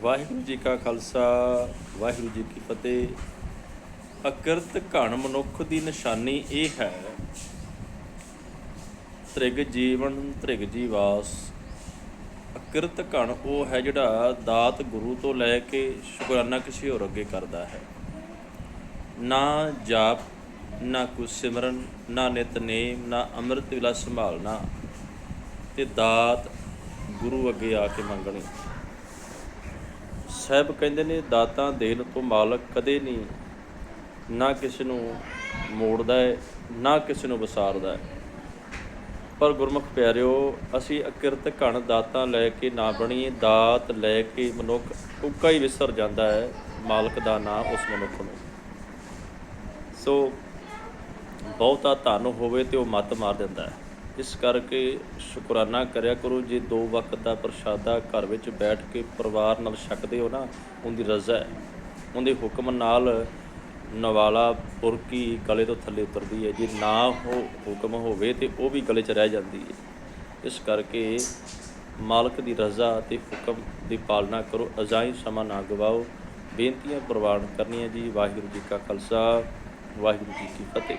ਵਾਹਿਗੁਰੂ ਜੀ ਕਾ ਖਾਲਸਾ, ਵਾਹਿਗੁਰੂ ਜੀ ਕੀ ਫਤਿਹ। ਅਕਿਰਤ ਘਣ ਮਨੁੱਖ ਦੀ ਨਿਸ਼ਾਨੀ ਇਹ ਹੈ, ਤ੍ਰਿਗ ਜੀਵਨ, ਤ੍ਰਿਗ ਜੀਵਾਸ। ਅਕਿਰਤ ਘਣ ਉਹ ਹੈ ਜਿਹੜਾ ਦਾਤ ਗੁਰੂ ਤੋਂ ਲੈ ਕੇ ਸ਼ੁਕਰਾਨਾ ਕਿਸੇ ਹੋਰ ਅੱਗੇ ਕਰਦਾ ਹੈ। ਨਾ ਜਾਪ, ਨਾ ਕੁਛ ਸਿਮਰਨ, ਨਾ ਨਿਤਨੇਮ ਨਾ ਅੰਮ੍ਰਿਤ ਵਿਲਾ ਸੰਭਾਲਣਾ ਤੇ ਦਾਤ ਗੁਰੂ ਅੱਗੇ ਆ ਕੇ ਮੰਗਣੀ। ਸਾਹਿਬ ਕਹਿੰਦੇ ਨੇ, ਦਾਤਾਂ ਦੇਣ ਤੋਂ ਮਾਲਕ ਕਦੇ ਨਹੀਂ। ਨਾ ਕਿਸੇ ਨੂੰ ਮੋੜਦਾ ਹੈ ਨਾ ਕਿਸੇ ਨੂੰ ਵਿਸਾਰਦਾ ਹੈ ਪਰ ਗੁਰਮੁਖ ਪਿਆਰਿਓ, ਅਸੀਂ ਅਕਿਰਤ ਘਣ ਦਾਤਾਂ ਲੈ ਕੇ ਨਾ ਬਣੀਏ, ਦਾਤ ਲੈ ਕੇ ਮਨੁੱਖ ਉੱਕਾ ਹੀ ਵਿਸਰ ਜਾਂਦਾ ਹੈ ਮਾਲਕ ਦਾ ਨਾਮ ਉਸ ਮਨੁੱਖ ਨੂੰ। ਸੋ ਬਹੁਤਾ ਧਨ ਹੋਵੇ ਤੇ ਉਹ ਮੱਤ ਮਾਰ ਦਿੰਦਾ ਹੈ ਇਸ ਕਰਕੇ ਸ਼ੁਕਰਾਨਾ ਕਰਿਆ ਕਰੋ ਜੇ ਦੋ ਵਕਤ ਦਾ ਪ੍ਰਸ਼ਾਦਾ ਘਰ ਵਿੱਚ ਬੈਠ ਕੇ ਪਰਿਵਾਰ ਨਾਲ ਛਕਦੇ ਹੋ ਨਾ, ਉਹਦੀ ਰਜ਼ਾ ਹੈ। ਉਹਦੇ ਹੁਕਮ ਨਾਲ ਨਵਾਲਾ ਪੁਰਕੀ ਗਲੇ ਤੋਂ ਥੱਲੇ ਉਤਰਦੀ ਹੈ। ਜੇ ਨਾ ਹੋ ਹੁਕਮ ਹੋਵੇ ਤੇ ਉਹ ਵੀ ਗਲੇ 'ਚ ਰਹਿ ਜਾਂਦੀ ਹੈ। ਇਸ ਕਰਕੇ ਮਾਲਕ ਦੀ ਰਜ਼ਾ ਤੇ ਹੁਕਮ ਦੀ ਪਾਲਣਾ ਕਰੋ। ਅਜਾਈ ਸਮਾਂ ਨਾ ਗਵਾਓ। ਬੇਨਤੀਆਂ ਪ੍ਰਵਾਨ ਕਰਨੀਆਂ ਜੀ। ਵਾਹਿਗੁਰੂ ਜੀ ਕਾ ਖਾਲਸਾ, ਵਾਹਿਗੁਰੂ ਜੀ ਕੀ ਫਤਿਹ।